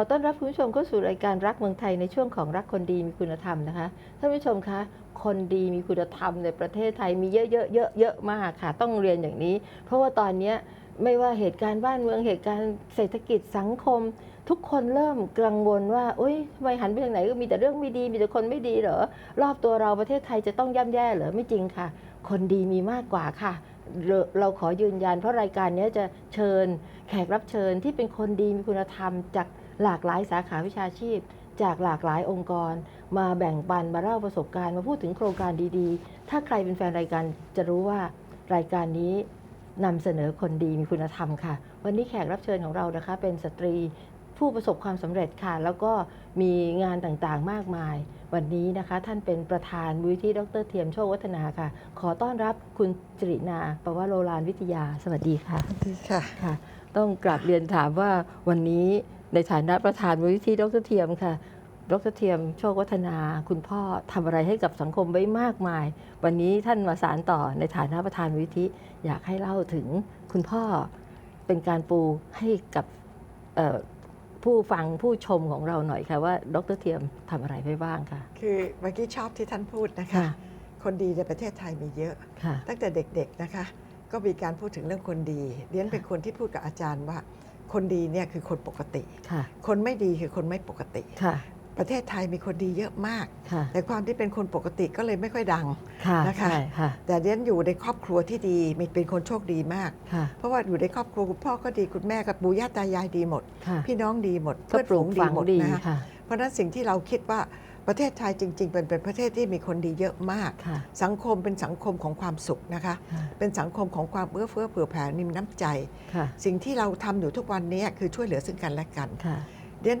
ขอต้อนรับคุณผู้ชมเข้าสู่รายการรักเมืองไทยในช่วงของรักคนดีมีคุณธรรมนะคะท่านผู้ชมคะคนดีมีคุณธรรมในประเทศไทยมีเยอะๆเยอะเยอะมากค่ะ ต้องเรียนอย่างนี้ เพราะว่าตอนนี้ไม่ว่าเหตุการณ์บ้านเมืองเหตุการณ์เศรษฐกิจสังคม ทุกคนเริ่มกังวลว่าโอ๊ยทำไมหันไปทางไหนก็มีแต่เรื่องไม่ดี มีแต่คนไม่ดีเหรอรอบตัวเราประเทศไทยจะต้องย่ำแย่เหรอไม่จริงค่ะ คนดีมีมากกว่าค่ะเราขอยืนยัน เพราะรายการนี้จะเชิญแขกรับเชิญที่เป็นคนดีมีคุณธรรมจาก หลากหลายสาขาวิชาชีพ จากหลากหลายองค์กร มาแบ่งปันมาเล่าประสบการณ์มาพูดถึงโครงการดีๆ ถ้าใครเป็นแฟนรายการจะรู้ว่ารายการนี้นำเสนอคนดีมีคุณธรรมค่ะ วันนี้แขกรับเชิญของเรานะคะ เป็นสตรีผู้ประสบความสำเร็จค่ะ แล้วก็มีงานต่างๆมากมาย วันนี้นะคะ ท่านเป็นประธานมูลที่ดรเทียมโชควัฒนาค่ะ ขอต้อนรับคุณจรินาปวโรลานวิทยา สวัสดีค่ะดีค่ะ ค่ะ ต้องกลับเรียนถามว่าวันนี้ ในฐานะประธานมูลนิธิดรเทียมค่ะ ดรเทียมโชควัฒนา คุณพ่อทำอะไรให้กับสังคมไว้มากมาย วันนี้ท่านมาสารต่อในฐานะประธานมูลนิธิอยากให้เล่าถึงคุณพ่อเป็นการปูให้กับเอ่อผู้ฟังผู้ชมของเราหน่อยค่ะว่า ดรเทียมทำอะไรไว้บ้างค่ะ คือเมื่อกี้ชอบที่ท่านพูดนะคะค่ะคนดีในประเทศไทยมีเยอะค่ะตั้งแต่เด็กๆนะคะ ก็มีการพูดถึงเรื่องคนดีเรียนเป็นคนที่พูดกับอาจารย์ว่า คนดีเนี่ยคือคนปกติ ค่ะ คนไม่ดีคือคนไม่ปกติ ค่ะ ประเทศไทยมีคนดีเยอะมาก ค่ะ แต่ความที่เป็นคนปกติก็เลยไม่ค่อยดัง ค่ะนะคะ ใช่ค่ะ แต่เรียนอยู่ในครอบครัวที่ดีมีเป็นคนโชคดีมาก ค่ะ เพราะว่าอยู่ในครอบครัวคุณพ่อก็ดีคุณแม่กับปู่ย่าตายายดีหมด ค่ะพี่น้องดีหมดก็เพื่อนปลูฝูกงดีฝังหมดดีนะคะค่ะ เพราะฉะนั้นสิ่งที่เราคิดว่า ประเทศไทยจริง ๆ เป็นเป็นประเทศที่มีคนดีเยอะมาก ค่ะสังคมเป็นสังคมของความสุขนะคะ ค่ะเป็นสังคมของความเอื้อเฟื้อเผื่อแผ่มีน้ำใจ ค่ะสิ่งที่เราทำอยู่ทุกวันนี้คือช่วยเหลือซึ่งกันและกันค่ะเรียน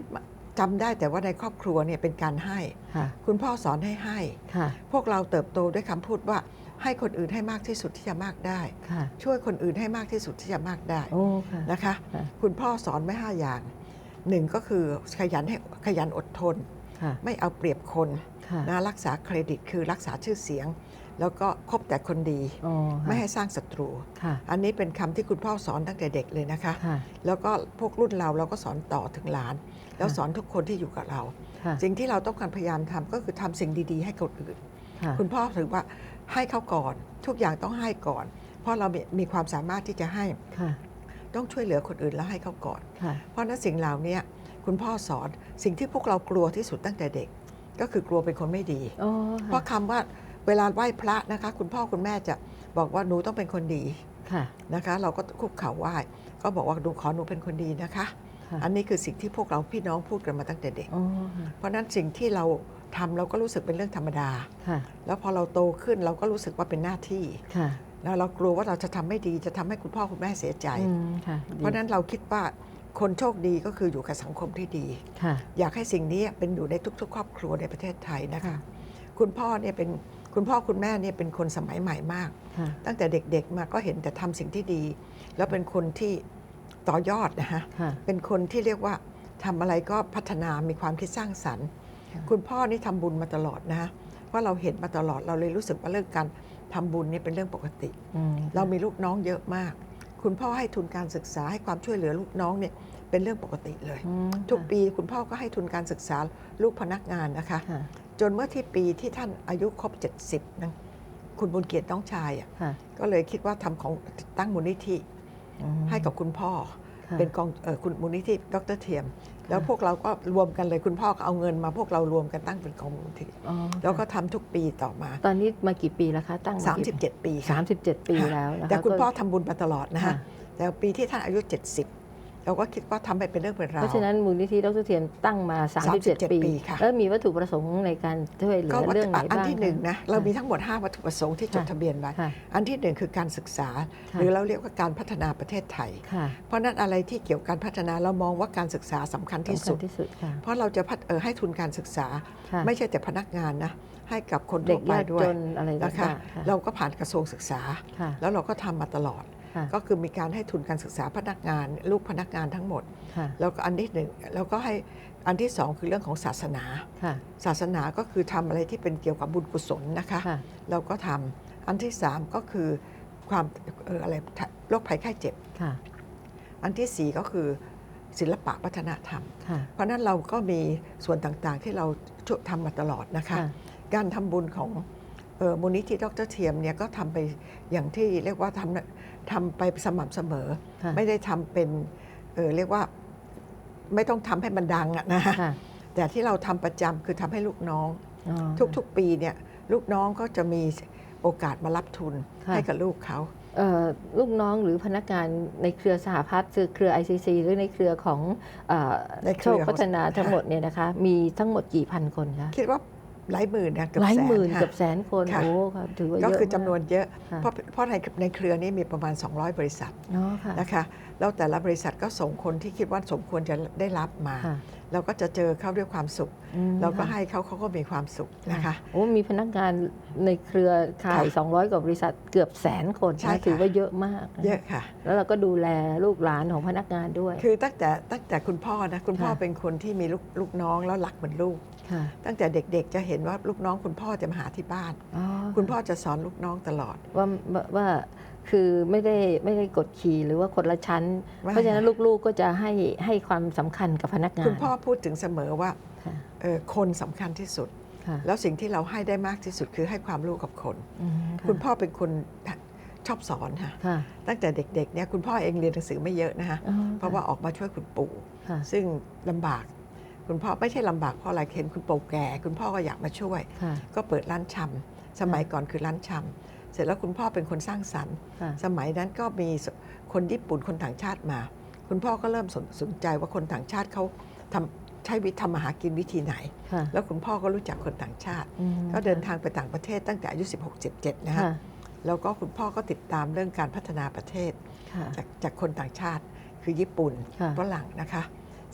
จำได้แต่ว่าในครอบครัวเนี่ยเป็นการให้ ค่ะคุณพ่อสอนให้ให้ ค่ะพวกเราเติบโตด้วยคำพูดว่า ให้คนอื่นให้มากที่สุดที่จะมากได้ ค่ะช่วยคนอื่นให้มากที่สุดที่จะมากได้โอ้ค่ะ นะคะ ค่ะ คุณพ่อสอนไว้ห้าอย่างหนึ่งก็คือขยันให้ขยันอดทนค่ะ ไม่เอาเปรียบคนค่ะนะรักษาเครดิตคือรักษาชื่อเสียง แล้วก็คบแต่คนดีโอ้ค่ะไม่ให้สร้างศัตรูค่ะอันนี้เป็นคำที่คุณพ่อสอนตั้งแต่เด็กเลยนะคะค่ะแล้วก็พวกรุ่นเราเราก็สอนต่อถึงหลาน แล้วสอนทุกคนที่อยู่กับเราค่ะสิ่งที่เราต้องการพยายามทำก็คือทำสิ่งดีๆ ให้คนอื่นค่ะคุณพ่อถือว่าให้เขาก่อน ทุกอย่างต้องให้ก่อน เพราะเรามีมีความสามารถที่จะให้ค่ะต้องช่วยเหลือคนอื่นแล้วให้เขาก่อนค่ะเพราะฉะนั้นสิ่งเหล่านี้ คุณพ่อสอนสิ่งที่พวกเรากลัวที่สุดตั้งแต่เด็ก ก็คือกลัวเป็นคนไม่ดีโอ้เพราะคำว่าเวลาไหว้พระนะคะ คุณพ่อคุณแม่จะบอกว่าหนูต้องเป็นคนดีค่ะนะคะ เราก็คุกเข่าไหว้ก็บอกว่าหนูขอหนูเป็นคนดีนะคะค่ะอันนี้คือสิ่งที่พวกเราพี่น้องพูดกันมาตั้งแต่เด็กโอ้ค่ะเพราะฉะนั้นสิ่งที่เราทำเราก็รู้สึกเป็นเรื่องธรรมดาค่ะแล้วพอเราโตขึ้นเราก็รู้สึกว่าเป็นหน้าที่ค่ะแล้วเรากลัวว่าเราจะทำไม่ดีจะทำให้คุณพ่อคุณแม่เสียใจอืมค่ะเพราะฉะนั้นเราคิดว่า คนโชคดีก็คืออยู่กับสังคมที่ดีค่ะอยากให้สิ่งนี้เป็นอยู่ในทุก ๆ ครอบครัวในประเทศไทยนะคะค่ะคุณพ่อเนี่ยเป็นคุณพ่อคุณแม่เนี่ยเป็นคนสมัยใหม่มากค่ะตั้งแต่เด็กๆมาก็เห็นแต่ทำสิ่งที่ดี แล้วเป็นคนที่ต่อยอดนะฮะค่ะเป็นคนที่เรียกว่าทำอะไรก็พัฒนามีความคิดสร้างสรรค์ค่ะคุณพ่อนี่ทำบุญมาตลอดนะฮะเพราะเราเห็นมาตลอดเราเลยรู้สึกว่าเรื่องการทำบุญเนี่ยเป็นเรื่องปกติอืมเรามีลูกน้องเยอะมาก คุณพ่อให้ทุนการศึกษาให้ความช่วยเหลือลูกน้องเนี่ย เป็นเรื่องปกติเลยอืมทุกปีคุณพ่อก็ให้ทุนการศึกษาลูกพนักงานนะคะค่ะจนเมื่อที่ปีที่ท่านอายุครบ 70นะคุณบุญเกียรติน้องชายอะค่ะก็เลยคิดว่าทำของตั้งมูลนิธิอืมให้กับคุณพ่อค่ะเป็นกองเอ่อคุณมูลนิธิดรเทียม แล้วพวกเราก็รวมกันเลยคุณพ่อก็เอาเงินมาพวกเรารวมกันตั้งเป็นกองมูลนิธิอ๋อแล้วก็ทำทุกปีต่อมา ตอนนี้มากี่ปีแล้วคะตั้งมากี่37 ปีสาค่ะมสิบเจ็ดปีแล้วนะคะแต่คุณพ่อก็ทำบุญมาตลอดนะค่ะฮะแต่ปีที่ท่านอายุ 70 เราก็คิดว่าทำไปเป็นเรื่องเป็นราเพวราะฉะนั้นมูลนิธิดรเทียมตั้งมา 37 37ปีปีค่ะแล้วมีวัตถุประสงค์ในการช่วยเหลืก็อวัตเรื่องไหนอันบ้างที่หนึ่งนะเรามีทั้งหมด 5 วัตถุประสงค์ที่จดค่ะทะเบียนไว้ค่ะอันที่หนึ่งคือการศึกษาค่ะหรือเราเรียกว่าการพัฒนาประเทศไทยค่ะเพราะฉะนั้นอะไรที่เกี่ยวกับการพัฒนาเรามองว่าการศึกษาสำคัญที่สำคัสุญดที่สุดค่ะเพราะเราจะพัฒเออให้ทุนการศึกษาค่ะไม่ใช่แต่พนักงานนะให้กับคนเด็ทั่กวไปยากด้วจยนอะไรนะต่าคะงๆค่ะเราก็ผ่านกระทรวงศึกษาค่ะแล้วเราก็ทำมาตลอดค่ะ ก็คือมีการให้ทุนการศึกษาพนักงาน ลูกพนักงานทั้งหมดค่ะแล้วก็อันที่หนึ่งแล้วก็ให้อันที่สองคือเรื่องของศาสนาค่ะศาสนาก็คือทำอะไรที่เป็นเกี่ยวกับบุญกุศลนะคะค่ะเราก็ทำอันที่สามก็คือความเอออะไรโรคภัยไข้เจ็บค่ะอันที่สี่ก็คือศิลปะวัฒนธรรมค่ะเพราะฉะนั้นเราก็มีส่วนต่างๆที่เราช่วยทำมาตลอดนะคะค่ะการทำบุญของเอ่อมูลนิธิดรเทียมเนี่ยก็ทำไปอย่างที่เรียกว่าทำ ทำไปสม่ำเสมอ ค่ะไม่ได้ทำเป็นเอ่อเรียกว่าไม่ต้องทำให้มันดังอะนะค่ะแต่ที่เราทำประจำคือทำให้ลูกน้อง อ๋อ ทุกๆปีเนี่ยลูกน้องก็จะมีโอกาสมารับทุนค่ะ ให้กับลูกเขา เอ่อลูกน้องหรือพนักงานในเครือสหพัฒน์คือเครือ ICC หรือในเครือของเอ่อในเคโชรือคของพัฒนาทั้งหมดเนี่ยนะคะ มีทั้งหมดกี่พันคนคะ คิดว่า หลายหมื่นนะเกือบหลายแสนหมื่นค่ะเกือบแสนคนค่ะโอ้ค่ะถือว่าเยก็อะคือจำนวนมากเยอะค่ะเพราะเพราะในในเครือนี้มีประมาณ 200 บริษัทเนาะค่ะนะคะแล้วแต่ละบริษัทก็ส่งคนที่คิดว่าสมควรจะได้รับมาค่ะเราก็จะเจอเขาด้วยความสุขอืมเราก็ค่ะให้เขาเขาก็มีความสุขนะคะโอ้มีพนักงานในเครือข่ายค่ะ200 กว่าบริษัทเกือบแสนคนใช่นะค่ะถือว่าเยอะมากนเยอะค่ะ แล้วเราก็ดูแลลูกหลานของพนักงานด้วย คือตั้งแต่ตั้งแต่คุณพ่อนะคุณพ่อค่ะเป็นคนที่มีลูกลูกน้องแล้วรักเหมือนลูกค่ะ ตั้งแต่เด็กๆจะเห็นว่าลูกน้องคุณพ่อจะมาหาที่บ้านอ๋อคุณพ่อจะสอนลูกน้องตลอดว่าว่าว่าคือไม่ได้ไม่ได้กดขี่หรือว่าคนละชั้นไม่เพราะฉะนั้นลูกๆก็จะให้ให้ความสำคัญกับพนักงาน คุณพ่อพูดถึงเสมอว่าค่ะเอ่อคนสำคัญที่สุดค่ะแล้วสิ่งที่เราให้ได้มากที่สุดคือให้ความรู้กับคนอืมะคุณพ่อเป็นคนชอบสอนค่ะค่ะตั้งแต่เด็กๆเนี่ยคุณพ่อเองเรียนหนังสือไม่เยอะนะคะอ๋อเพราะว่าออกมาช่วยคุณปู่ค่ะซึ่งลำบาก คุณพ่อไม่ใช่ลำบากเพราะอะไรเห็นคุณปู่แก่ คุณพ่อก็อยากมาช่วย ค่ะ ก็เปิดร้านชำสมัยก่อนคือร้านชำเสร็จแล้วคุณพ่อเป็นคนสร้างสรรค์ ค่ะ สมัยนั้นก็มีคนญี่ปุ่นคนต่างชาติมา คุณพ่อก็เริ่มสนสนใจว่าคนต่างชาติเขาทำใช้วิธีทำมาหากินวิธีไหน ค่ะแล้วคุณพ่อก็รู้จักคนต่างชาติ อืมก็เดินทางไปต่างประเทศตั้งแต่อายุ 16 17 นะฮะ ค่ะแล้วก็คุณพ่อก็ติดตามเรื่องการพัฒนาประเทศ ค่ะ จากจากคนต่างชาติคือญี่ปุ่นค่ะ ฝรั่งนะคะ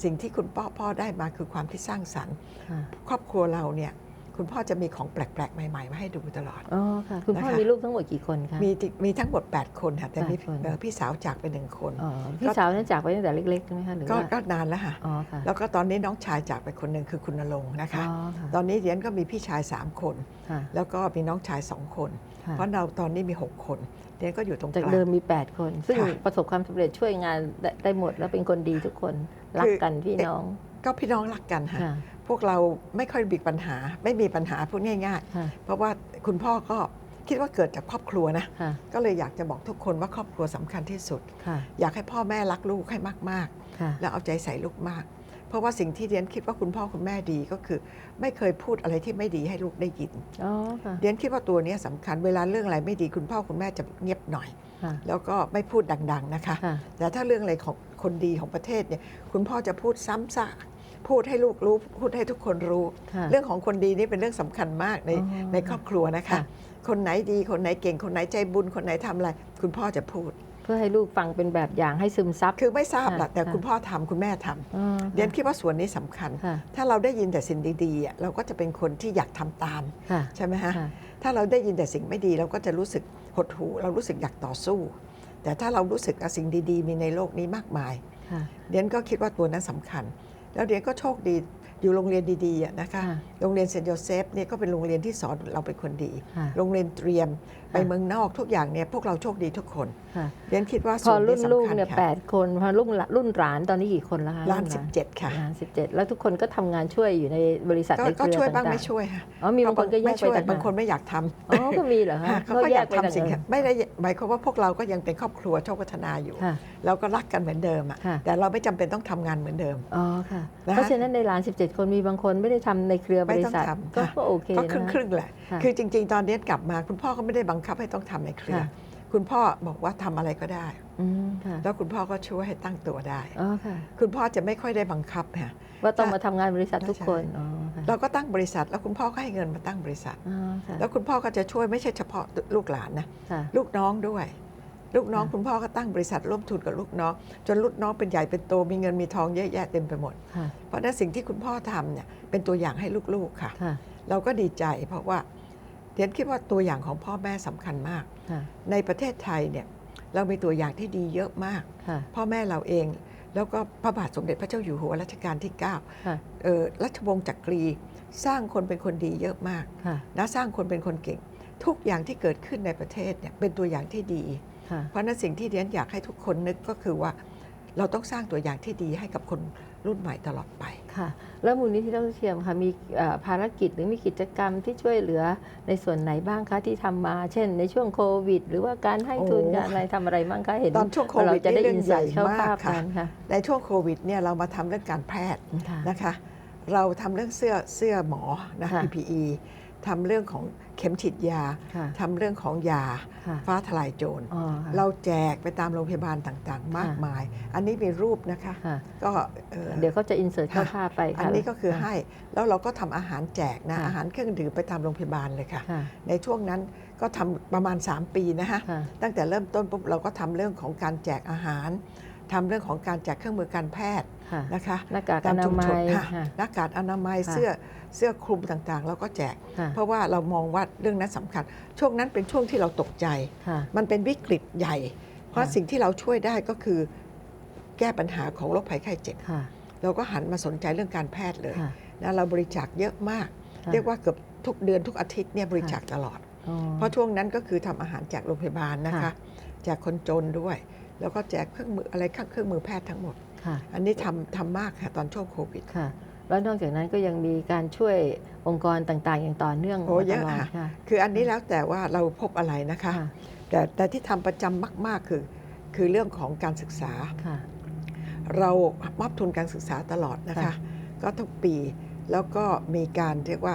สิ่งที่คุณพ่อพ่อได้มาคือความที่สร้างสรรค์ค่ะครอบครัวเราเนี่ย คุณพ่อจะมีของแปลกๆ ใหม่ๆ มาให้ดูตลอด อ๋อค่ะ คุณพ่อนะคะ มีลูกทั้งหมดกี่คนคะ มีที่มีทั้งหมด 8 คนค่ะแต่มีแปดคน เอ่อพี่สาวจากไปหนึ่งคน อ๋อพี่สาวนั้นจากไปตั้งแต่เล็กๆใช่ไหมคะหรือก็ว่าก็นานแล้วค่ะ อ๋อค่ะแล้วก็ตอนนี้น้องชายจากไปคนหนึ่งคือคุณนรงค์นะคะ อ๋อค่ะตอนนี้เรียนก็มีพี่ชาย 3 คน ค่ะแล้วก็มีน้องชาย 2 คน ค่ะเพราะเราตอนนี้มี 6 คนเรียนก็อยู่ตรงกจากลาง เดิมมี 8 คน ซึ่งค่ะประสบความสำเร็จช่วยงานได้ได้หมดแล้วเป็นคนดีทุกคน รักคือ กันพี่น้อง ก็พี่น้องรักกันค่ะ ค่ะพวกเราไม่ค่อยมีปัญหา ไม่มีปัญหาพูดง่าย ค่ะๆ เพราะว่าคุณพ่อก็คิดว่าเกิดจากครอบครัวนะ ค่ะก็เลยอยากจะบอกทุกคนว่าครอบครัวสำคัญที่สุด ค่ะอยากให้พ่อแม่รักลูกให้มากค่ะๆ แล้วเอาใจใส่ลูกมาก เพราะว่าสิ่งที่เรียนคิดว่าคุณพ่อคุณแม่ดีก็คือ ไม่เคยพูดอะไรที่ไม่ดีให้ลูกได้ยิน อ๋อค่ะเรียนคิดว่าตัวเนี้ยสำคัญเวลาเรื่องอะไรไม่ดีคุณพ่อคุณแม่จะเงียบหน่อย ค่ะแล้วก็ไม่พูดดัง ๆนะคะ ค่ะ แต่ถ้าเรื่องอะไรของคนดีของประเทศเนี่ยคุณพ่อจะพูดซ้ำซาก พูดให้ลูกรู้ พูดให้ทุกคนรู้ ค่ะเรื่องของคนดีนี่เป็นเรื่องสำคัญมากในอ๋อในครอบครัวนะคะ ค่ะ คนไหนดีคนไหนเก่งคนไหนใจบุญคนไหนทำอะไร คุณพ่อจะพูด เพื่อให้ลูกฟังเป็นแบบอย่างให้ซึมซับ คือไม่ทราบแหละค่ะ แต่ค่ะคุณพ่อทำคุณแม่ทำอ๋อเรียนคิดว่าส่วนนี้สำคัญ ค่ะถ้าเราได้ยินแต่สิ่งดีๆอะเราก็จะเป็นคนที่อยากทำตาม ค่ะ ใช่ไหมฮะ ค่ะถ้าเราได้ยินแต่สิ่งไม่ดีเราก็จะรู้สึกหดหู่เรารู้สึกอยากต่อสู้ แต่ถ้าเรารู้สึกว่าสิ่งดี ๆ มีในโลกนี้มากมาย ค่ะเรียนก็คิดว่าตัวนั้นสำคัญ แล้วเรียนก็โชคดีอยู่โรงเรียนดีๆอะนะคะค่ะโรงเรียนเซนต์โยเซฟเนี่ยก็เป็นโรงเรียนที่สอนเราเป็นคนดีค่ะโรงเรียนเตรียม ไปค่ะเมืองนอกทุกอย่างเนี่ยพวกเราโชคดีทุกคนค่ะเรียนคิดว่าพส่อวนรุ่นี้นลูกสำคัญเนี่ยแปค่ะดคนพอรุ่นหลานรุ่นหลานตอนนี้กี่คนแล้วคะล้านรุ่สิบเจ็ดค่ะล้านสิบเจ็ดแล้วทุกคนก็ทำงานช่วยอยู่ในบริษัทก็ในเคก็รือช่วยบ้างต่ไม่ช่วยค่ะอ๋อมีบางคนก็แยไม่กไปช่วยต่างหากบางคนไม่อยากทำอ๋อก็มีเหรอคะค่ะเขาก็อยากไปทำสิ่งต่างหากไม่ได้หมายความว่าพวกเราก็ยังเป็นครอบครัวโชคพัฒนาอยู่ค่ะเราก็รักกันเหมือนเดิมอะค่ะแต่เราไม่จำเป็นต้องทำงานเหมือนเดิมอ๋อค่ะนะคะเพราะฉะนั้นในร้าน17คนมีบางคนไม่ได้ทำในเครือบริษัทไม่ต้องทำก็ค่ะก็โอเคก็นะครึ่งคะครึ่งๆแหละค่ะคือจริง ๆ ตอนเนี้ยกลับมาคุณพ่อก็ไม่ได้บังคับให้ต้องทำในเครือค่ะคุณพ่อบอกว่าทำอะไรก็ได้อืมค่ะแล้วคุณพ่อก็ช่วยให้ตั้งตัวได้อ๋อค่ะคุณพ่อจะไม่ค่อยได้บังคับค่ะว่าต้องมาทำงานบริษัททุกใช่คนอ๋อค่ะเราก็ตั้งบริษัท แล้วคุณพ่อก็ให้เงินมาตั้งบริษัทอ๋อค่ะแล้วคุณพ่อก็จะช่วยไม่ใช่เฉพาะลูกหลานนะค่ะลูกน้องด้วย ลูกน้องค่ะคุณพ่อก็ตั้งบริษัทร่วมทุนกับลูกน้อง จนลูกน้องเป็นใหญ่เป็นโตมีเงินมีทองเยอะแยะเต็มไปหมดค่ะเพราะฉะนั้นสิ่งที่คุณพ่อทำเนี่ยเป็นตัวอย่างให้ลูกๆค่ะค่ะเราก็ดีใจเพราะว่า เรียนคิดว่าตัวอย่างของพ่อแม่สำคัญมากค่ะในประเทศไทยเนี่ยเรามีตัวอย่างที่ดีเยอะมากค่ะพ่อแม่เราเอง แล้วก็พระบาทสมเด็จพระเจ้าอยู่หัวรัชกาลที่9ค่ะเอ่อรัชวงศ์จักรีสร้างคนเป็นคนดีเยอะมากค่ะนะสร้างคนเป็นคนเก่ง ทุกอย่างที่เกิดขึ้นในประเทศเนี่ยเป็นตัวอย่างที่ดีค่ะเพราะฉะนั้นสิ่งที่เรียนอยากให้ทุกคนนึกก็คือว่า เราต้องสร้างตัวอย่างที่ดีให้กับคนรุ่นใหม่ตลอดไปค่ะ แล้วมูลนิธิดรเทียมค่ะมีเอ่อภารกิจหรือมีกิจกรรมที่ช่วยเหลือในส่วนไหนบ้างคะที่ทำมา เช่น ในช่วงโควิด หรือว่าการให้ทุนโอ้การอะไรทำอะไรบ้างคะเห็นตอนช่วงโควิดเราจะได้นี่เรื่อิอนงไซใหญ่ต์เข้ามากภาพค่ะกันค่ะในช่วงโควิดเนี่ยเรามาทำเรื่องการแพทย์ค่ะนะคะ เราทำเรื่องเสื้อเสื้อหมอนะค่ะ PPE ทำเรื่องของเข็มฉีดยาค่ะทำเรื่องของยาค่ะฟ้าทลายโจรอ๋อค่ะเราแจกไปตามโรงพยาบาลต่างๆ มากค่ะมาย อันนี้มีรูปนะคะค่ะก็เอ่อเดี๋ยวเขาจะอินเสิร์ตเข้าค่ะภาพไปค่ะอันนี้ก็คือให้ แล้วเราก็ทำอาหารแจกนะค่ะอาหารเครื่องดื่มไปตามโรงพยาบาลเลยค่ะค่ะในช่วงนั้นก็ทำประมาณ 3 ปีนะคะค่ะตั้งแต่เริ่มต้นปุ๊บเราก็ทำเรื่องของการแจกอาหาร ทำเรื่องของการแจกเครื่องมือการแพทย์ค่ะนะคะหน้ากากตาอมนาชุมมัชนยค่ะค่ะหน้ากากอนามัยค่ะเสื้อเสื้อคลุมต่างๆ เราก็แจกค่ะเพราะว่าเรามองว่าเรื่องนั้นสำคัญ ช่วงนั้นเป็นช่วงที่เราตกใจค่ะมันเป็นวิกฤตใหญ่ เพราะค่ะสิ่งที่เราช่วยได้ก็คือแก้ปัญหาของโรคภัยไข้เจ็บค่ะเราก็หันมาสนใจเรื่องการแพทย์เลยค่ะนะเราบริจาคเยอะมากค่ะเรียกว่าเกือบทุกเดือนทุกอาทิตย์เนี่ยบริจาคตลอดอ๋อเพราะช่วงนั้นก็คือทำอาหารแจกโรงพยาบาลนะคะค่ะแจกคนจนด้วย แล้วก็แจกเครื่องมืออะไรเครื่องมือแพทย์ทั้งหมด ค่ะ อันนี้ทำทำมากค่ะตอนช่วงโควิด ค่ะ แล้วนอกจากนั้นก็ยังมีการช่วยองค์กรต่างๆ อย่างต่อเนื่องโอ้มาเยตอะลอดค่ะ ค่ะ คืออันนี้แล้วแต่ว่าเราพบอะไรนะคะ ค่ะ แต่แต่ที่ทำประจำมาก ๆ คือ คือเรื่องของการศึกษา ค่ะ เรามอบทุนการศึกษาตลอดนะคะ ค่ะ ก็ทุกปีแล้วก็มีการเรียกว่า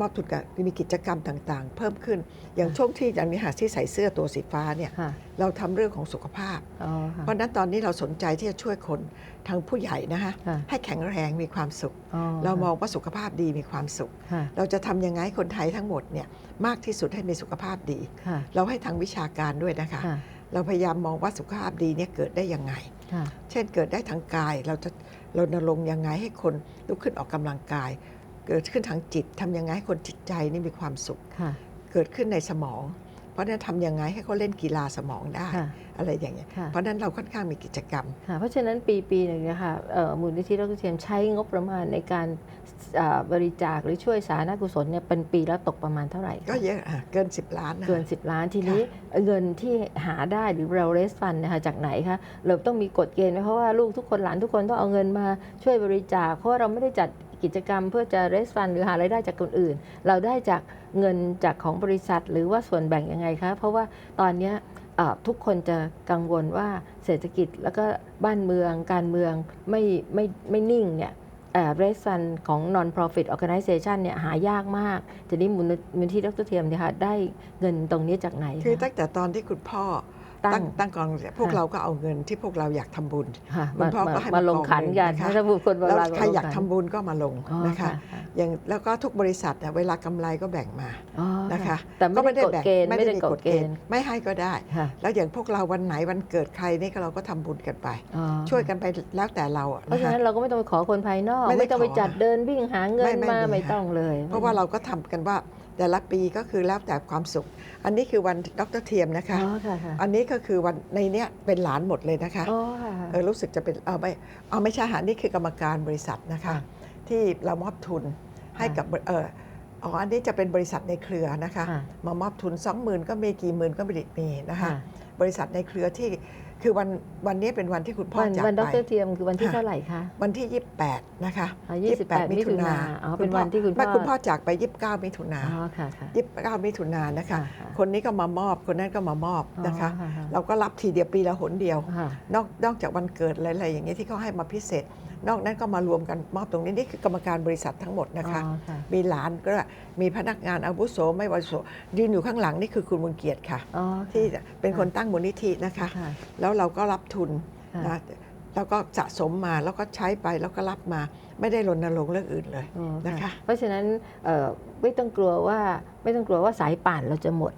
มอบทุนการมีกิจกรรมต่างๆ เพิ่มขึ้นอย่างช่วงที่อย่างนี้ค่ะที่ใส่เสื้อตัวสีฟ้าเนี่ยค่ะเราทำเรื่องของสุขภาพ อ๋อค่ะ เพราะฉะนั้นตอนนี้เราสนใจที่จะช่วยคนทางผู้ใหญ่นะคะค่ะ ให้แข็งแรงมีความสุข อ๋อเรามองว่าสุขภาพดีมีความสุข ค่ะเราจะทำยังไงให้คนไทยทั้งหมดเนี่ยมากที่สุดให้มีสุขภาพดี ค่ะเราให้ทางวิชาการด้วยนะคะ ค่ะเราพยายามมองว่าสุขภาพดีเนี่ยเกิดได้ยังไง ค่ะ เช่นเกิดได้ทางกายเราจะรณรงค์ยังไงให้คนลุกขึ้นออกกำลังกาย เกิดขึ้นทางจิตทำยังไงให้คนจิตใจนี่มีความสุข ค่ะ เกิดขึ้นในสมอง เพราะฉะนั้นทำยังไงให้เขาเล่นกีฬาสมองได้ ค่ะ อะไรอย่างเงี้ยค่ะ เพราะฉะนั้นเราค่อนข้างมีกิจกรรม ค่ะเพราะฉะนั้นปีปีหนึ่งเนะคะเอ่อมูลนิธิดรเทียมใช้งบประมาณในการเอ่อบริจาคหรือช่วยสาธารณกุศลเนี่ยเป็นปีแล้วตกประมาณเท่าไหร่คะก็เยอะอะเกิน 10 ล้านนะเกิน 10 ล้านทีนี้เงินที่หาได้หรือเราเรสฟันนะคะจากไหนคะเราต้องมีกฎเกณฑ์ไหมเพราะว่าลูกทุกคนหลานทุกคนต้องเอาเงินมาช่วยบริจาคเพราะว่าเราไม่ได้จัด กิจกรรมเพื่อจะเรสฟันหรือหารายได้จากคนอื่น เราได้จากเงินจากของบริษัท หรือว่าส่วนแบ่งยังไงคะ เพราะว่าตอนนี้ทุกคนจะกังวลว่าเศรษฐกิจแล้วก็บ้านเมืองการเมืองไม่ไม่ไม่นิ่งเนี่ยเรสฟันของ non-profit organization เนี่ยหายากมากทีนี้มูลมูลนิธิดรเทียมเนี่ยค่ะได้เงินตรงนี้จากไหน คือตั้งแต่ตอนที่คุณพ่อ ตั้ตั้งงตั้งกองเนี่ยพวกค่ะเราก็เอาเงินที่พวกเราอยากทำบุญค่ะคุณมาพ่อมาก็ให้มามาลงขันกันกองหนึ่งนะคะถ้าบุคคลโบแล้วราณใครอยากลงทำขันบุญก็มาลงอ๋อนะคะอย่างแล้วก็ทุกบริษัทเนี่ยเวลากำไรก็แบ่งมาอ๋อนะคะแต่ไม่ได้กฎเกณฑ์ไม่ไม่ได้ได้มีกกฎฎเกเกณณฑ์ฑ์ไม่ให้ก็ได้ค่ะแล้วอย่างพวกเราวันไหนวันเกิดใครนี่ก็เราก็ทำบุญกันไปอ๋อช่วยกันไปแล้วแต่เราอะเพราะนะฉะคะนั้นเราก็ไม่ต้องไปขอคนภายนอก ไม่ได้ไม่ต้องไปขอจัดเดินวิ่งหาเงินไม่ไม่มามีไม่ค่ะต้องเลย เพราะว่าเราก็ทำกันว่า แต่ละปีก็คือแล้วแต่ความสุข อันนี้คือวันดรเทียมนะคะ อ๋อค่ะค่ะอันนี้ก็คือวันในเนี้ยเป็นหลานหมดเลยนะคะ อ๋อค่ะเออรู้สึกจะเป็นเอาไม่เอาไม่ใช่หานี่คือกรรมการบริษัทนะคะค่ะที่เรามอบทุนให้กับเอออ๋ออันนี้จะเป็นบริษัทในเครือนะคะ ค่ะมามอบทุน 20,000 ก็มีกี่หมื่นก็ไม่ได้มีนะคะค่ะบริษัทในเครือที่ คือวันวันนี้เป็นวันที่คุณพ่อวันจากวันดไป รเทียมคือวันที่ค่ะ เท่าไหร่คะวันที่ 28 นะคะอ๋อ28 มิถุนาอ๋อเป็นวันที่คุณพ่อไม่คุณพ่อจากไป 29 มิถุนาอ๋อค่ะค่ะ29 มิถุนานะคะค่ะคนนี้ก็มามอบคนนั้นก็มามอบนะคะอ๋อเราก็รับทีเดียวปีละหนเดียว ค่ะ นอกนอกจากวันเกิดอะไรๆอย่างเงี้ยที่เขาให้มาพิเศษนอกนั้นก็มารวมกันมอบตรงนี้นี่คือกรรมการบริษัททั้งหมดนะคะ อ๋อค่ะ มีหลานก็มีพนักงานอาวุโสไม่อาวุโสยืนอยู่ข้างหลังนี่คือคุณบุญเกียรติค่ะ อ๋อที่เป็นคนตั้งมูลนิธินะคะ ค่ะ แล้วเราก็รับทุนค่ะ นะแล้วก็สะสมมาแล้วก็ใช้ไปแล้วก็รับมาไม่ได้รณรงค์เรื่องอื่นเลย อ๋อนะคะ เพราะฉะนั้นเอ่อไม่ต้องกลัวว่าไม่ต้องกลัวว่าสายป่านเราจะหมด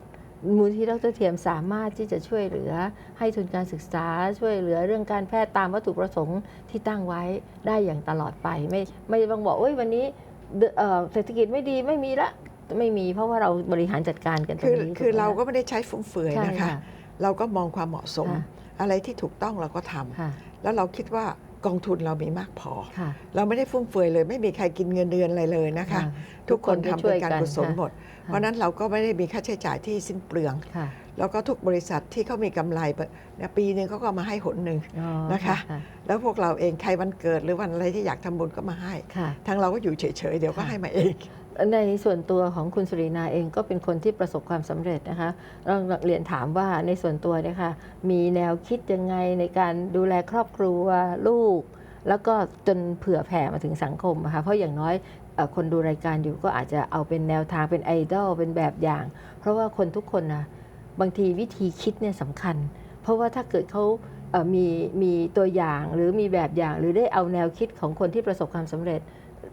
มูลที่ดรเทียมสามารถที่จะช่วยเหลือ ให้ทุนการศึกษาช่วยเหลือเรื่องการแพทย์ตามวัตถุประสงค์ที่ตั้งไว้ได้อย่างตลอดไป ไม่ไม่ต้องบอกเอ้ยวันนี้เดเอ่อเศรษฐกิจไม่ดีไม่มีละไม่มีเพราะว่าเราบริหารจัดการกันตรคืงอนี้คือถูไหมเราก็ไม่ได้ใช้ฟุ่มเฟือยใช่นะคะ เราก็มองความเหมาะสมค่ะอะไรที่ถูกต้องเราก็ทำค่ะแล้วเราคิดว่า กองทุนเรามีมากพอค่ะเราไม่ได้ฟุ่มเฟือยเลย ไม่มีใครกินเงินเดือนอะไรเลยนะคะ ทุกคนทำเป็นการกุศลหมด เพราะฉะนั้นเราก็ไม่ได้มีค่าใช้จ่ายที่สิ้นเปลืองค่ะแล้วก็ทุกบริษัทที่เขามีกำไรเนี่ยปีหนึ่งเขาก็มาให้หนหนึ่งอ๋อนะคะ แล้วพวกเราเองใครวันเกิดหรือวันอะไรที่อยากทำบุญก็มาให้ค่ะทางเราก็อยู่เฉยๆ เดี๋ยวก็ค่ะให้มาเอง ในส่วนตัวของคุณสุรินาเองก็เป็นคนที่ประสบความสำเร็จนะคะเราเรียนถามว่าในส่วนตัวเนี่ยค่ะมีแนวคิดยังไงในการดูแลครอบครัวลูก แล้วก็จนเผื่อแผ่มาถึงสังคมอะค่ะเพราะอย่างน้อยคนดูรายการอยู่ก็อาจจะเอาเป็นแนวทางเป็นไอดอลเป็นแบบอย่าง เพราะว่าคนทุกคนนะบางทีวิธีคิดเนี่ยสำคัญ เพราะว่าถ้าเกิดเขามีมีตัวอย่างหรือมีแบบอย่าง หรือได้เอาแนวคิดของคนที่ประสบความสำเร็จ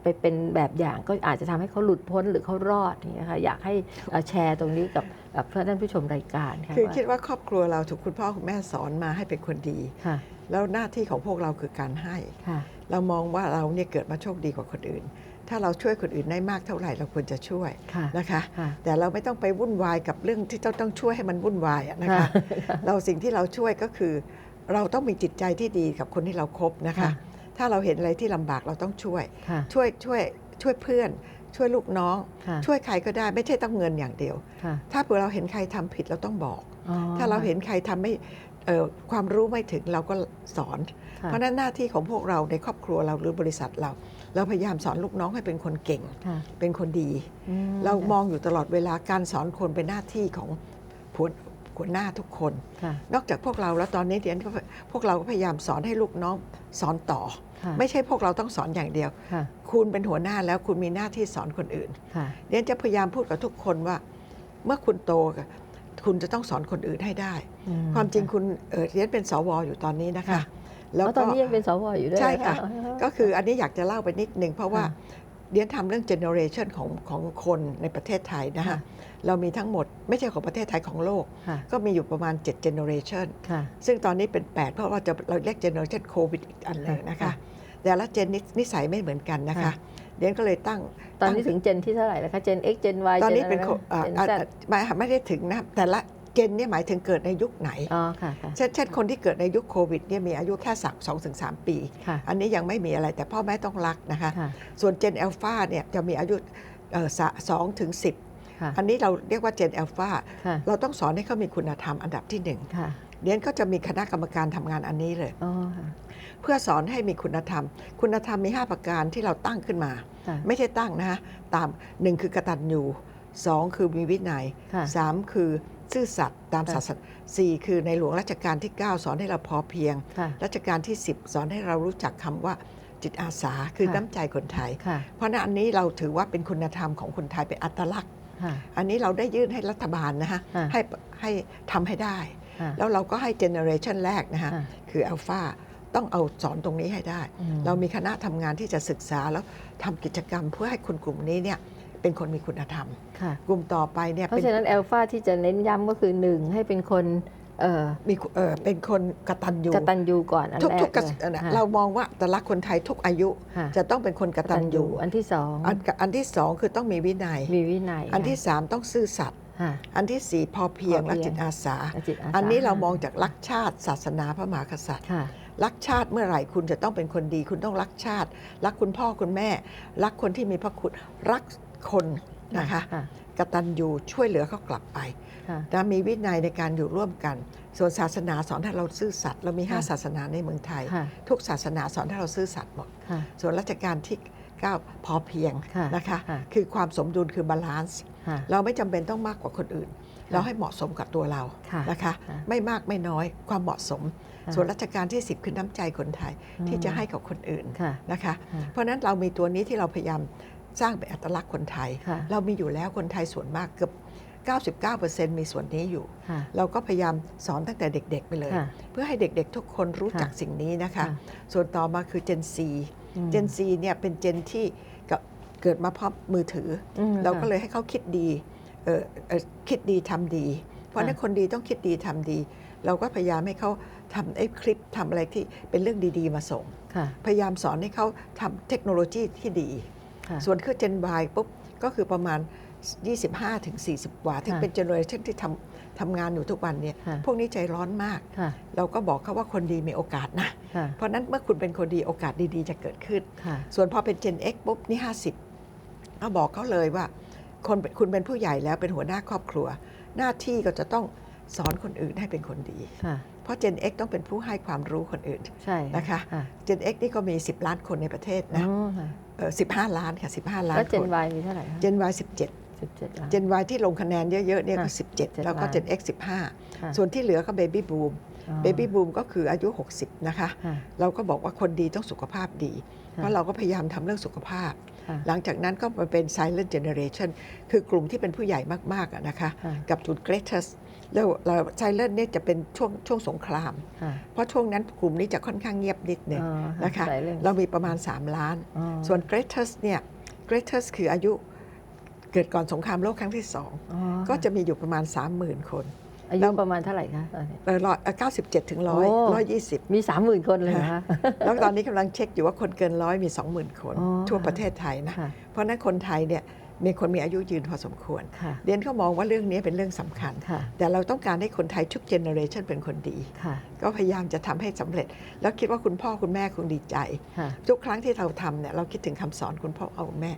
ไปเป็นแบบอย่างก็อาจจะทำให้เขาหลุดพ้นหรือเขารอดอย่างเงี้ยค่ะอยากให้เอ่อแชร์ตรงนี้กับกับเพื่อนท่านผู้ชมรายการค่ะคือว่าคิดว่าครอบครัวเราถูกคุณพ่อคุณแม่สอนมาให้เป็นคนดีค่ะแล้วหน้าที่ของพวกเราคือการให้ค่ะเรามองว่าเราเนี่ยเกิดมาโชคดีกว่าคนอื่น ถ้าเราช่วยคนอื่นได้มากเท่าไหร่เราควรจะช่วยค่ะนะคะค่ะแต่เราไม่ต้องไปวุ่นวายกับเรื่องที่ต้องต้องช่วยให้มันวุ่นวายอะนะคะค่ะเราสิ่งที่เราช่วยก็คือ เราต้องมีจิตใจที่ดีกับคนที่เราครบนะคะค่ะ ถ้าเราเห็นอะไรที่ลำบากเราต้องช่วย ค่ะ ช่วยช่วยช่วยเพื่อน ช่วยลูกน้อง ค่ะ ช่วยใครก็ได้ไม่ใช่ต้องเงินอย่างเดียว ค่ะถ้าเผื่อเราเห็นใครทำผิดเราต้องบอก อ๋อถ้าเราเห็นใครทำไม่เอ่อความรู้ไม่ถึงเราก็สอน ค่ะเพราะฉะนั้นหน้าที่ของพวกเราในครอบครัวเราหรือบริษัทเรา เราพยายามสอนลูกน้องให้เป็นคนเก่ง ค่ะเป็นคนดี อืเรามองอยู่ตลอดเวลาการสอนคนเป็นหน้าที่ของหัว หัวหน้าทุกคนค่ะนอกจากพวกเราแล้วตอนนี้เดียนก็พวกเราก็พยายามสอนให้ลูกน้องสอนต่อค่ะไม่ใช่พวกเราต้องสอนอย่างเดียวค่ะคุณเป็นหัวหน้าแล้วคุณมีหน้าที่สอนคนอื่นค่ะเดียนจะพยายามพูดกับทุกคนว่า เมื่อคุณโตคุณจะต้องสอนคนอื่นให้ได้อืความจริงคุณเออเรียนเป็นสวอยู่ตอนนี้นะคะค่ะแล้วแล้วตก็อนนี้ยังเป็นสวอยู่ด้วยใช่ค่ะนก็คืออันนี้อยากจะเล่าไปนิดนึงเพราะว่าค่ะ เดียนทำเรื่อง generation ของของคนในประเทศไทยนะคะค่ะเรามีทั้งหมดไม่ใช่ของประเทศไทยของโลกค่ะก็มีอยู่ประมาณ7 generation ค่ะซึ่งตอนนี้เป็น 8 เพราะว่าจะเราเรียก generation covid อีกอันหนึ่งนะคะค่ะแต่ละเจนนิสัยไม่เหมือนกันนะคะค่ะเดียนก็เลยตั้ง ตอนนี้ถึงเจนที่เท่าไหร่แล้วคะเจน X เจน Y ตอนนี้เป็นจโคอะไรอ่าเจนอ่า Z ไม่ไม่ได้ถึงนะแต่ละ เจนเนี่ยหมายถึงเกิดในยุคไหน อ๋อค่ะค่ะ เช่นเช่นคนที่เกิดในยุคโควิดเนี่ยมีอายุแค่สักสองถึงสามปี ค่ะ อันนี้ยังไม่มีอะไรแต่พ่อแม่ต้องรักนะคะ ค่ะ ส่วนเจนอัลฟาเนี่ยจะมีอายุเอ่อสะสองถึงสิบค่ะ อันนี้เราเรียกว่าเจนอัลฟาค่ะ เราต้องสอนให้เขามีคุณธรรมอันดับที่หนึ่งค่ะ เดียนก็จะมีคณะกรรมการทำงานอันนี้เลย อ๋อค่ะเพื่อสอนให้มีคุณธรรม คุณธรรมมี 5 ประการที่เราตั้งขึ้นมา ค่ะ ไม่ใช่ตั้งนะฮะตามหนึ่งคือกตัญญูสองคือมีวินัยค่ะ สามคือ ซื่อสัตย์ตามค่ะศาสนาสี่คือในหลวงรัชกาลที่ 9 สอนให้เราพอเพียงค่ะรัชกาลที่ 10 สอนให้เรารู้จักคำว่าจิตอาสาคือค่ะน้ำใจคนไทยค่ะเพราะฉะนั้นอันนี้เราถือว่าเป็นคุณธรรมของคนไทยเป็นอัตลักษณ์ค่ะอันนี้เราได้ยื่นให้รัฐบาลนะฮะค่ะให้ให้ทำให้ได้ค่ะแล้วเราก็ให้เจเนอเรชันแรกนะฮะค่ะคืออัลฟาต้องเอาสอนตรงนี้ให้ได้อืมเรามีคณะทำงานที่จะศึกษาแล้วทำกิจกรรมเพื่อให้คนกลุ่มนี้เนี่ย เป็นคนมีคุณธรรม ค่ะ กลุ่มต่อไปเนี่ยเพเป็นราะฉะนั้นแอลฟาที่จะเน้นย้ำก็คือหนึ่งให้เป็นคนเอ่อมีเอ่อเป็นคนกตัญญูกตัญญูก่อนอันทุกแรทุกกกเลษยนะค่ะ เรามองว่าแต่ละคนไทยทุกอายุ ค่ะ จะต้องเป็นคนกตัญญูอันที่สองอันอันที่สองคือต้องมีวินัย มีวินัยอันที่สามต้องซื่อสัตย์ค่ะ อันที่สี่พอเพียงพอและเพียงจิตอาสาและจิตอาสาอันนี้เรามองจากรักชาติ ศาสนาพระมหากษัตริย์ ค่ะ รักชาติเมื่อไหร่คุณจะต้องเป็นคนดี คุณต้องรักชาติ รักคุณพ่อคุณแม่ รักคนที่มีพระคุณรัก คนนะคะค่ะกตัญญูช่วยเหลือเขากลับไปค่ะนะมีวินัยในการอยู่ร่วมกัน ส่วนศาสนาสอนให้เราซื่อสัตย์เรามีค่ะ5ศาสนาในเมืองไทยค่ะทุกศาสนาสอนให้เราซื่อสัตย์หมดค่ะส่วนรัชกาลที่9พอเพียงค่ะนะคะค่ะคือความสมดุลคือบาลานซ์ค่ะเราไม่จำเป็นต้องมากกว่าคนอื่น เราให้เหมาะสมกับตัวเราค่ะนะคะค่ะไม่มากไม่น้อยความเหมาะสมค่ะส่วนรัชกาลที่ 10 คือน้ำใจคนไทยที่จะให้กับคนอื่นค่ะนะคะค่ะเพราะฉะนั้นเรามีตัวนี้ที่เราพยายาม สร้างเป็นอัตลักษณ์คนไทยค่ะเรามีอยู่แล้วคนไทยส่วนมากเกือบ 99%มีส่วนนี้อยู่ค่ะเราก็พยายามสอนตั้งแต่เด็กๆไปเลยค่ะเพื่อให้เด็กๆทุกคนรู้จักค่ะสิ่งนี้นะคะค่ะส่วนต่อมาคือ Gen Z อืม Gen Z เนี่ยเป็นเจนที่กับเกิดมาพร้อมมือถืออมเราก็ค่ะเลยให้เขาคิดดีเอ่อเอ่อคิดดีทำดี เพราะฉะนั้นค่ะคนดีต้องคิดดีทำดี เราก็พยายามให้เขาทำไอ้คลิปทำอะไรที่เป็นเรื่องดีๆมาส่งค่ะพยายามสอนให้เขาทำเทคโนโลยีที่ดีค่ะ ส่วนคือ Gen Y ปุ๊บก็คือประมาณ 25ถึง40กว่าที่ค่ะเป็นเจเนอเรชันที่ทำทำงานอยู่ทุกวันเนี่ยค่ะพวกนี้ใจร้อนมากค่ะเราก็บอกเขาว่าคนดีมีโอกาสนะค่ะเพราะฉะนั้นเมื่อคุณเป็นคนดีโอกาสดีๆ จะเกิดขึ้นค่ะส่วนพอเป็น Gen X ปุ๊บนี่ 50ก็บอกเขาเลยว่าคนเป็นคุณเป็นผู้ใหญ่แล้วเป็นหัวหน้าครอบครัว หน้าที่ก็จะต้องสอนคนอื่นให้เป็นคนดีค่ะเพราะ Gen X ต้องเป็นผู้ให้ความรู้คนอื่นใช่นะคะค่ะ Gen X นี่ก็มี 10 ล้านคนในประเทศอ๋นะอค่ะเออ 15 ล้านค่ะ 15 ล้านแล้วเจคนน Y มีเท่าไหร่คะ Gen Y 17สิบเจ็ดล้าน Gen Y ที่ลงคะแนนเยอะๆเนี่ยก็ค่ะ17 แล้วก็ล้าน Gen X ค่ะ15 ส่วนที่เหลือก็ Baby Boom อ๋อ Baby Boom ก็คืออายุ 60 นะคะค่ะเราก็บอกว่าคนดีต้องสุขภาพดี เพราะเราก็พยายามทำเรื่องสุขภาพค่ะหลังจากนั้นก็มาเป็น Silent Generation คือกลุ่มที่เป็นผู้ใหญ่มากๆอะนะคะค่ะกับจุด Greatest แล้วเรา Silent เนี่ยจะเป็นช่วงช่วงสงครามค่ะเพราะช่วงนั้นกลุ่มนี้จะค่อนข้างเงียบนิดหนึ่งอ๋อนะคะสายเรื่องเรามีประมาณ 3 ล้านอ๋อส่วน Greatest เนี่ย Greatest คืออายุเกิดก่อนสงครามโลกครั้งที่อ๋อ2ก็จะมีอยู่ประมาณ 30,000 คนอาแล้ยุวประมาณเท่าไหร่คะตอนนี้เออร้อยเก้าสิบเจ็ดถึงร้อยโอ้ร้อยยี่สิบมีสามหมื่นคนเลยเหรอคะแล้วตอนนี้กำลังเช็คอยู่ว่าคนเกินร้อยมี20,000คนอ๋อทั่วประเทศไทยนะค่ะเพราะฉะนั้นคนไทยเนี่ย มีคนมีอายุยืนพอสมควรค่ะเรียนก็มองว่าเรื่องนี้เป็นเรื่องสำคัญค่ะแต่เราต้องการให้คนไทยทุกเจเนอเรชันเป็นคนดีค่ะก็พยายามจะทำให้สำเร็จ แล้วคิดว่าคุณพ่อคุณแม่คงดีใจค่ะทุกครั้งที่เราทำเนี่ยเราคิดถึงคำสอนคุณพ่อเอาคุณแม่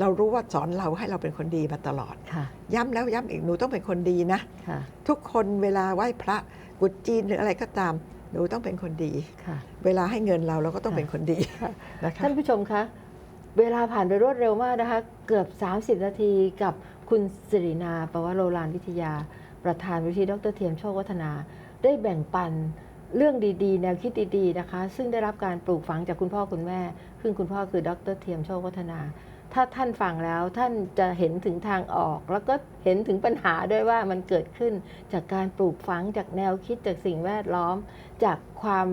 เรารู้ว่าสอนเราให้เราเป็นคนดีมาตลอดค่ะย้ำแล้วย้ำอีกหนูต้องเป็นคนดีนะค่ะทุกคนเวลาไหว้พระกุดจีนหรืออะไรก็ตามหนูต้องเป็นคนดีค่ะเวลาให้เงินเราเราก็ต้องค่ะเป็นคนดีค่ะนะคะท่านผู้ชมคะ เวลาผ่านไปรวดเร็วมากนะคะ เกือบ 30 นาทีกับคุณสิรินาปวโรลานวิทยา ประธานวิธีดรเทียมโชควัฒนา ได้แบ่งปันเรื่องดีๆ แนวคิดดีๆนะคะ ซึ่งได้รับการปลูกฝังจากคุณพ่อคุณแม่ซึ่งคุณพ่อคือดรเทียมโชควัฒนา ถ้าท่านฟังแล้วท่านจะเห็นถึงทางออก แล้วก็เห็นถึงปัญหาด้วยว่ามันเกิดขึ้นจากการปลูกฝังจากแนวคิดจากสิ่งแวดล้อม จากความ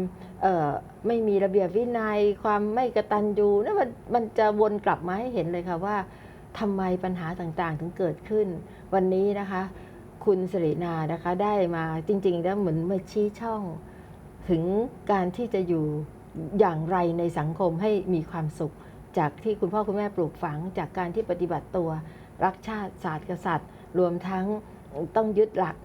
ไม่มีระเบียบวินัย ความไม่กระตันยูนั่นมันมันจะวนกลับมาให้เห็นเลยค่ะว่าทำไมปัญหาต่างๆ ถึงเกิดขึ้น วันนี้นะคะ คุณสิรินานะคะได้มาจริง ๆ แล้วเหมือนมาชี้ช่อง ถึงการที่จะอยู่อย่างไรในสังคมให้มีความสุข จากที่คุณพ่อคุณแม่ปลูกฝัง จากการที่ปฏิบัติตัว รักชาติศาสตร์กษัตริย์ รวมทั้งต้องยึดหลัก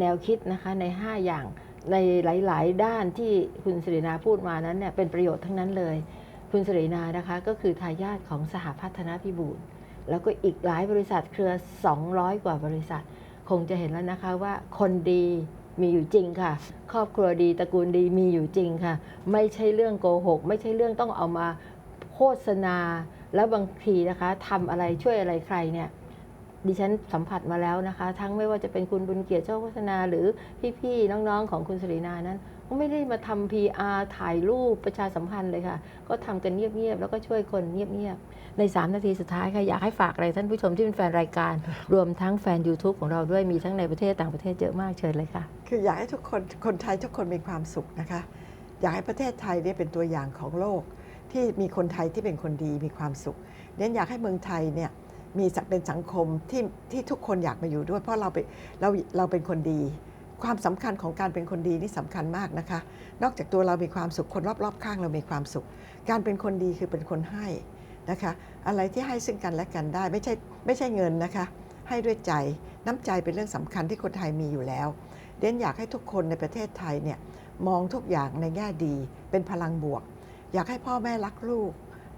แนวคิดนะคะใน 5 อย่างในหลาย ๆ ด้านที่คุณสิรินาพูดมานั้นเนี่ยเป็นประโยชน์ทั้งนั้นเลย คุณสิรินานะคะก็คือทายาทของสหพัฒนพิบูลแล้วก็อีกหลายบริษัทเครือ 200 กว่าบริษัท คงจะเห็นแล้วนะคะว่าคนดีมีอยู่จริงค่ะ ครอบครัวดีตระกูลดีมีอยู่จริงค่ะ ไม่ใช่เรื่องโกหก ไม่ใช่เรื่องต้องเอามา ฆษณา แล้วบางทีนะคะทำอะไรช่วยอะไรใครเนี่ยดิฉันสัมผัสมาแล้วนะคะ ทั้งไม่ว่าจะเป็นคุณบุญเกียรติโชควัฒนาหรือพี่ๆน้องๆของคุณสรีนานั้นก็ไม่ได้มาทำ PR ถ่ายรูปประชาสัมพันธ์เลยค่ะ ก็ทำกันเงียบๆ แล้วก็ช่วยคนเงียบๆ ใน 3 นาทีสุดท้ายค่ะ อยากให้ฝากอะไรท่านผู้ชมที่เป็นแฟนรายการ รวมทั้งแฟน YouTube ของเราด้วยมีทั้งในประเทศต่างประเทศเยอะมากเชิญเลยค่ะ คืออยากให้ทุกคนคนไทยทุกคนมีความสุขนะคะ อยากให้ประเทศไทยเนี่ยเป็นตัวอย่างของโลก ที่มีคนไทยที่เป็นคนดีมีความสุขเน้นอยากให้เมืองไทยเนี่ยมีสังเป็นสังคมที่ที่ทุกคนอยากมาอยู่ด้วย เพราะเราเป็นเราเราเป็นคนดี ความสำคัญของการเป็นคนดีนี่สำคัญมากนะคะ นอกจากตัวเรามีความสุขคนรอบๆ ข้างเรามีความสุข การเป็นคนดีคือเป็นคนให้นะคะ อะไรที่ให้ซึ่งกันและกันได้ไม่ใช่ไม่ใช่เงินนะคะ ให้ด้วยใจน้ำใจเป็นเรื่องสำคัญที่คนไทยมีอยู่แล้ว เด่นอยากให้ทุกคนในประเทศไทยเนี่ยมองทุกอย่างในแง่ดีเป็นพลังบวก อยากให้พ่อแม่รักลูก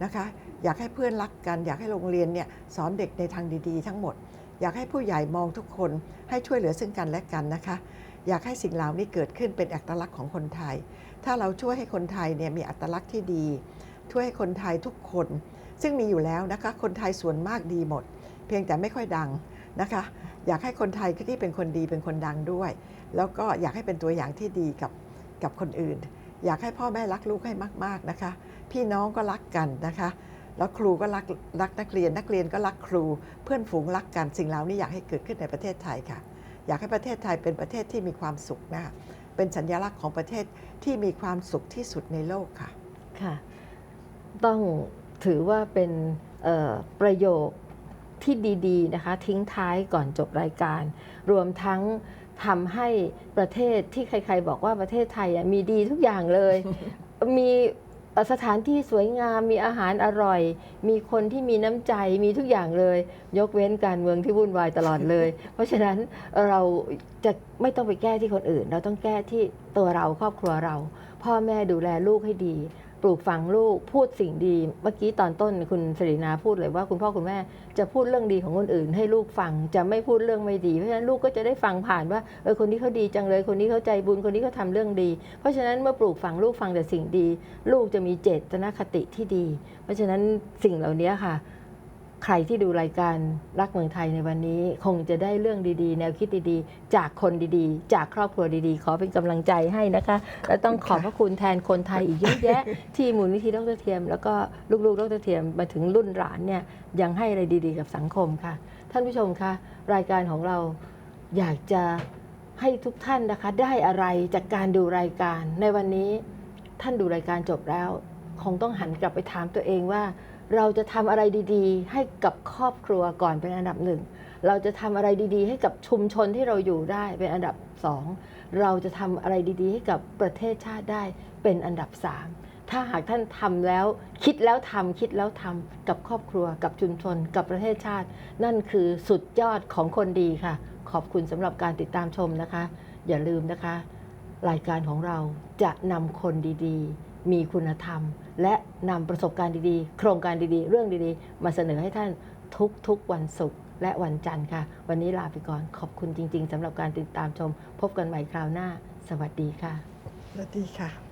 นะคะอยากให้เพื่อนรักกัน อยากให้โรงเรียนเนี่ยสอนเด็กในทางดีๆ ทั้งหมด อยากให้ผู้ใหญ่มองทุกคนให้ช่วยเหลือซึ่งกันและกันนะคะ อยากให้สิ่งเหล่านี้เกิดขึ้นเป็นอัตลักษณ์ของคนไทย ถ้าเราช่วยให้คนไทยเนี่ยมีอัตลักษณ์ที่ดี ช่วยให้คนไทยทุกคน ซึ่งมีอยู่แล้วนะคะคนไทยส่วนมากดีหมด เพียงแต่ไม่ค่อยดังนะคะ อยากให้คนไทยที่เป็นคนดีเป็นคนดังด้วย แล้วก็อยากให้เป็นตัวอย่างที่ดีกับกับคนอื่น อยากให้พ่อแม่รักลูกให้มาก ๆนะคะ พี่น้องก็รักกันนะคะ แล้วครูก็รักรักนักเรียน นักเรียนก็รักครู เพื่อนฝูงรักกัน สิ่งเหล่านี้อยากให้เกิดขึ้นในประเทศไทยค่ะ อยากให้ประเทศไทยเป็นประเทศที่มีความสุขนะคะเป็นสัญลักษณ์ของประเทศที่มีความสุขที่สุดในโลกค่ะ ค่ะ ต้องถือว่าเป็นประโยคที่ดี ๆ นะคะ ทิ้งท้ายก่อนจบรายการ รวมทั้ง ทำให้ประเทศที่ใคร ๆ บอกว่าประเทศไทยมีดีทุกอย่างเลย มีสถานที่สวยงามมีอาหารอร่อย มีคนที่มีน้ำใจมีทุกอย่างเลย ยกเว้นการเมืองที่วุ่นวายตลอดเลย เพราะฉะนั้นเราจะไม่ต้องไปแก้ที่คนอื่น เราต้องแก้ที่ตัวเราครอบครัวเรา พ่อแม่ดูแลลูกให้ดี ปลูกฝังลูกพูดสิ่งดี เมื่อกี้ตอนต้นคุณสรีนาพูดเลยว่าคุณพ่อคุณแม่จะพูดเรื่องดีของคนอื่น ให้ลูกฟังจะไม่พูดเรื่องไม่ดีเพราะฉะนั้นลูกก็จะได้ฟังผ่านว่าเออคนนี้เขาดีจังเลย คนนี้เขาใจบุญคนนี้เขาทำเรื่องดี เพราะฉะนั้นเมื่อปลูกฝังลูกฟังแต่สิ่งดี ลูกจะมีเจตนคติที่ดี เพราะฉะนั้นสิ่งเหล่านี้ค่ะ ใครที่ดูรายการรักเมืองไทยในวันนี้ คงจะได้เรื่องดีๆ แนวคิดดีๆ จากคนดีๆ จากครอบครัวดีๆ ขอเป็นกำลังใจให้นะคะ และต้องขอบพระคุณแทนคนไทยอีกเยอะแยะ ที่มูลนิธิดรเทียม แล้วก็ลูกๆดรเทียมมาถึงรุ่นหลานเนี่ยยังให้อะไรดีๆ กับสังคมค่ะ ท่านผู้ชมคะรายการของเราอยากจะให้ทุกท่านนะคะ ได้อะไรจากการดูรายการในวันนี้ ท่านดูรายการจบแล้ว คงต้องหันกลับไปถามตัวเองว่า เราจะทำอะไรดีๆ ให้กับครอบครัวก่อนเป็นอันดับหนึ่ง เราจะทำอะไรดีๆ ให้กับชุมชนที่เราอยู่ได้เป็นอันดับสอง เราจะทำอะไรดีๆ ให้กับประเทศชาติได้เป็นอันดับสามถ้าหากท่านทำแล้วคิดแล้วทำคิดแล้วทำกับครอบครัวกับชุมชน กับประเทศชาติ นั่นคือสุดยอดของคนดีค่ะ ขอบคุณสำหรับการติดตามชมนะคะ อย่าลืมนะคะ รายการของเราจะนำคนดีๆ มีคุณธรรม และนำประสบการณ์ดีๆ โครงการดีๆ เรื่องดีๆ มาเสนอให้ท่านทุกๆวันศุกร์และวันจันทร์ค่ะ วันนี้ลาไปก่อนขอบคุณจริง ๆสำหรับการติดตามชม พบกันใหม่คราวหน้า สวัสดีค่ะ สวัสดีค่ะ